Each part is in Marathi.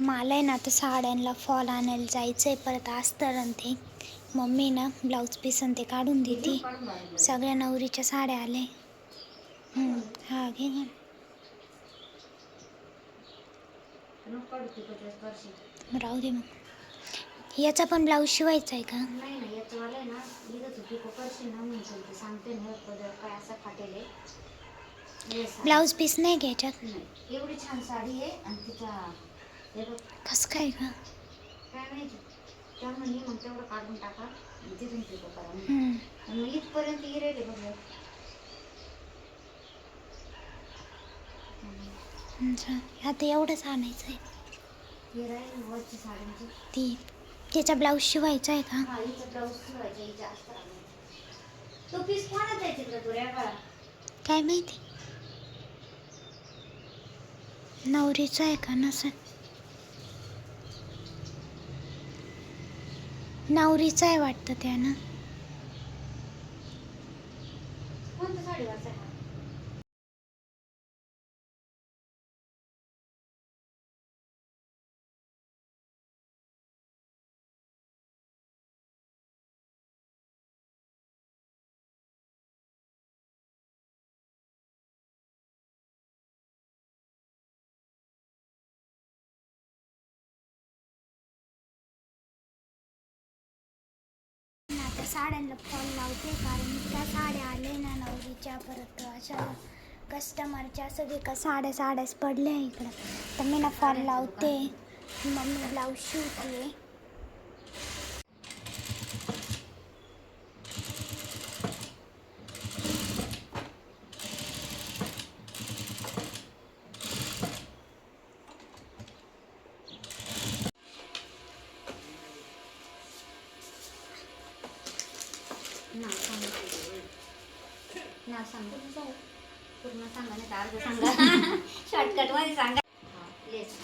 मला आहे ना आता साड्यांना फॉल आणायला जायचं आहे परत अस्तर आणि ते. मम्मी ना ब्लाऊज पीस आणि ते काढून देते. सगळ्या नवरीच्या साड्या आले हम्म, हा घे घे. राहू दे मग. याचा पण ब्लाऊज शिवायचा आहे. का. ब्लाऊज पीस नाही घ्यायच्यात? एवढी छान साडी आहे आणि तिचा कसं काय का काढून टाका इथपर्यंत बघ. आता एवढंच आणायचं आहे ती त्याचा ब्लाऊज शिवायचा आहे का? काय माहिती? नवरीचा आहे का नसेल? नवरीचा आहे वाटतं त्यानं. साड्यांना फॉल लावते कारण इतक्या साड्या आले ना नवरीच्या परत अशा कस्टमरच्या सगळे का साड्या साड्याच पडल्या इकडं. तर मी ना फॉल लावते. मम्मी ब्लाऊज शिवते. नाव सांगा नाव सांगा पूर्ण सांगा नाही तर अर्ध सांगा शॉर्टकटमध्ये सांगा प्लेस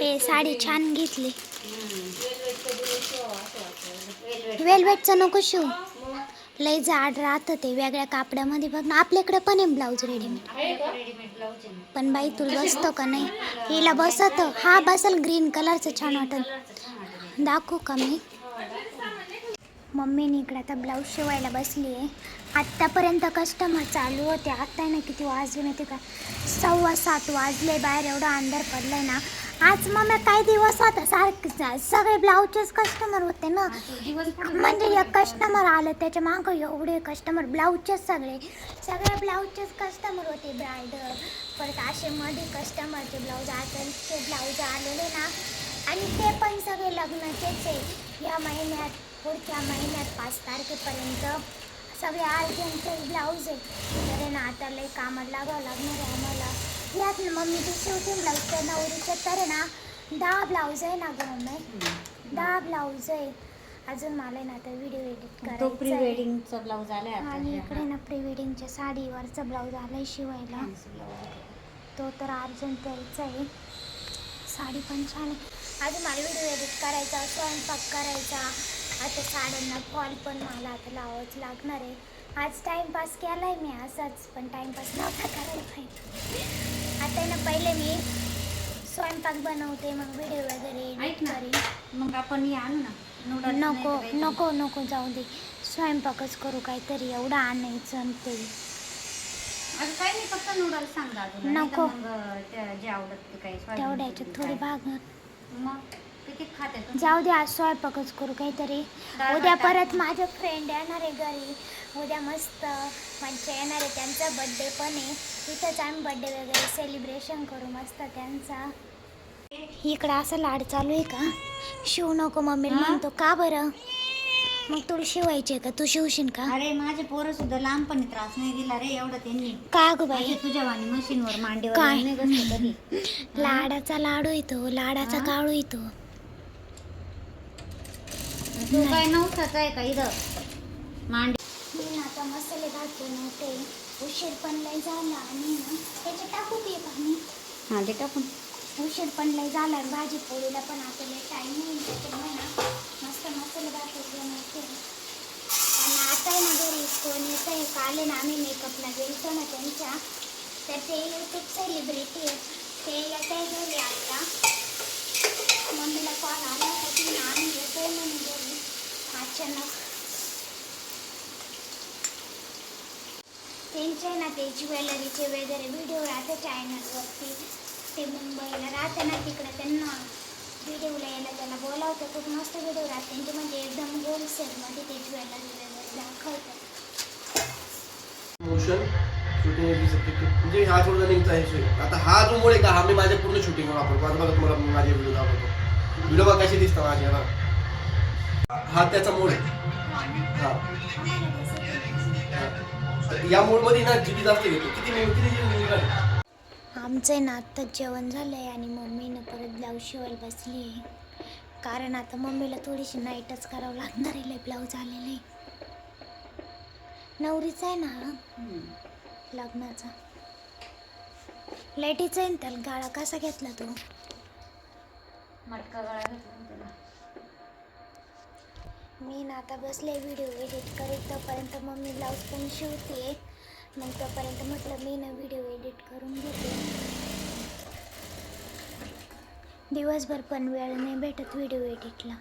हे साडी छान घेतली. वेलवेटचं नको शिव. लय जाड राहतं ते वेगळ्या कापडामध्ये बघ ना आपल्याकडे पण आहे ब्लाऊज रेडीमेड पण बाई तुला बसतो का नाही? हिला बसत हा बसल ग्रीन कलरचं छान वाटत. कलरचं छान वाटत दाखवू का मी? मम्मीने इकडे आता ब्लाऊज शिवायला बसली आहे. आत्तापर्यंत कस्टमर चालू होते. आत्ता ना किती वाजले माहिती का? सव्वा सात वाजले बाहेर एवढा अंधार पडलाय ना. आज मम्मी काही दिवस होता सारखे सगळे ब्लाऊजचेच कस्टमर होते ना. म्हणजे एक कस्टमर आलं त्याच्या मागं एवढे कस्टमर ब्लाऊजचेच सगळे. सगळे ब्लाऊजचेच कस्टमर होते ब्रायडल परत असे मध्ये कस्टमरचे ब्लाऊज आजचे ब्लाऊज आलेले ना. आणि ते पण सगळे लग्नाचेच आहे. या महिन्यात पुढच्या महिन्यात पाच तारखेपर्यंत सगळे अर्जंटचे ब्लाऊज आहे. तर ना आता लई कामात लागावं लागणार आहे आम्हाला. यात मम्मी ते शिवते ब्लाऊज त्या नवरीचे तर ना दहा ब्लाऊज आहे ना गं मम्मी. दहा ब्लाऊज आहे. अजून मला आहे ना आता व्हिडिओ एडिट तो प्री करायचा. वेडिंगचा ब्लाऊज आलाय आता. आणि इकडे ना प्री वेडिंगच्या साडीवरचा ब्लाऊज आलाय शिवायला. तो तर अर्जंट द्यायचा आहे. साडी पण छान आहे. अजून मला व्हिडिओ एडिट करायचा स्वयंपाक करायचा. आता साड्यांना फॉल पण मला आता लावावंच लागणार आहे. आज टाईमपास केला आहे मी असाच पण टाईमपास नव्हता करायला पाहिजे. आता ना पहिले मी स्वयंपाक बनवते मग व्हिडिओ वगैरे एडिट. करीन. मग आपण हे आणू ना नूडल्स नको नाही नको नको जाऊ दे. स्वयंपाकच करू काहीतरी एवढं आणायचं आणि ते. काही नाही फक्त नूडल्स सांग नको. मग त्या- जे आवडत ते काही सोयाबीन तेवढ्या याच्यात चिली थोडी काय. भाग. मग? किती खाते तू? जाऊ दे आज स्वयंपाकच करू काहीतरी. डाळ उद्या भात परत. माझे फ्रेंड येणार आहे घरी. उद्या मस्त म्हणजे येणार आहे. त्यांचा बड्डे पण आहे. तिथंच आम्ही बड्डे वगैरे सेलिब्रेशन करू मस्त त्यांचा. इकडं असं लाड चालू आहे का? शिव नको मम्मी हा? म्हणतो का बरं? मग तुला शिवायचे का? तू शिवशील का? अरे माझे पोरं सुद्धा लहानपणी त्रास नाही दिला रे एवढं त्यांनी. का ग बाई? माझे तुझ्या वाणी मशीनवर मांडीवर काय? नाही बसले कधी लाडाचा लाडू येतो लाडाचा हा? काळू येतो. तो काय नव्हताच आहे का इथं? मांडी. मी आता मसाले भात बनवते उशीर पण लय झाला आणि ना त्याचे टाकू की पाणी. हां ते टाकून. उशीर पण लय झाला आणि भाजी पोळीला पण आता लय टाइम नाही त्याच्यामुळे ना मस्त मसाले घातले नव्हते. आणि आता आहे ना घरी कोण येतं आहे काल ना आम्ही मेकअपला गेलतो ना त्यांच्या. तर ते यूट्यूब सेलिब्रिटी आहे. ते येत आहे घरी आता. मम्मीला कॉल आला तर ती आम्ही येतोय म्हणून घरी. अचानक त्यांचे ना ते ज्वेलरीचे वगैरे व्हिडिओ राहते चॅनलवरती ते मुंबईला राहते ना तिकडे त्यांना. व्हिडिओला यायला त्याला बोलावतं. खूप मस्त व्हिडिओ राहते. त्यांचे म्हणजे एकदम होलसेलमध्ये ते ज्वेलरी वगैरे दाखवतात मोशन शूटिंग म्हणजे हा थोडा लिंकचा आहे शूट आता हा जो मुळे का हा मी माझ्या पूर्ण शूटिंगवर वापरतो. आता बघा तुम्हाला मी माझे व्हिडिओ दाखवतो. व्हिडिओ बघा कशी दिसतं माझ्या ना हा त्याचा मोड आहे. या मोडमध्ये ना जीबी जास्त घेतो. किती मिनिट किती निघाले? आमचं ना आत्ताच जेवण झालं आहे आणि मम्मीनं परत ब्लाऊज शिवायला बसली आहे. कारण आता मम्मीला थोडीशी नाईटच करावं लागणार आहे. ब्लाऊज आलेलं. आहे नवरीचा आहे ना लग्नाचा. लेडीचा आहे ना त्याला गाळा कसा घेतला तो? मटका गळा घेतला. मी ना आता बसले व्हिडिओ एडिट करीत तोपर्यंत मग मी ब्लाऊज पण शिवते मग तोपर्यंत म्हटलं मी ना व्हिडिओ एडिट करून घेते. दिवसभर पण वेळ नाही भेटत व्हिडिओ एडिटला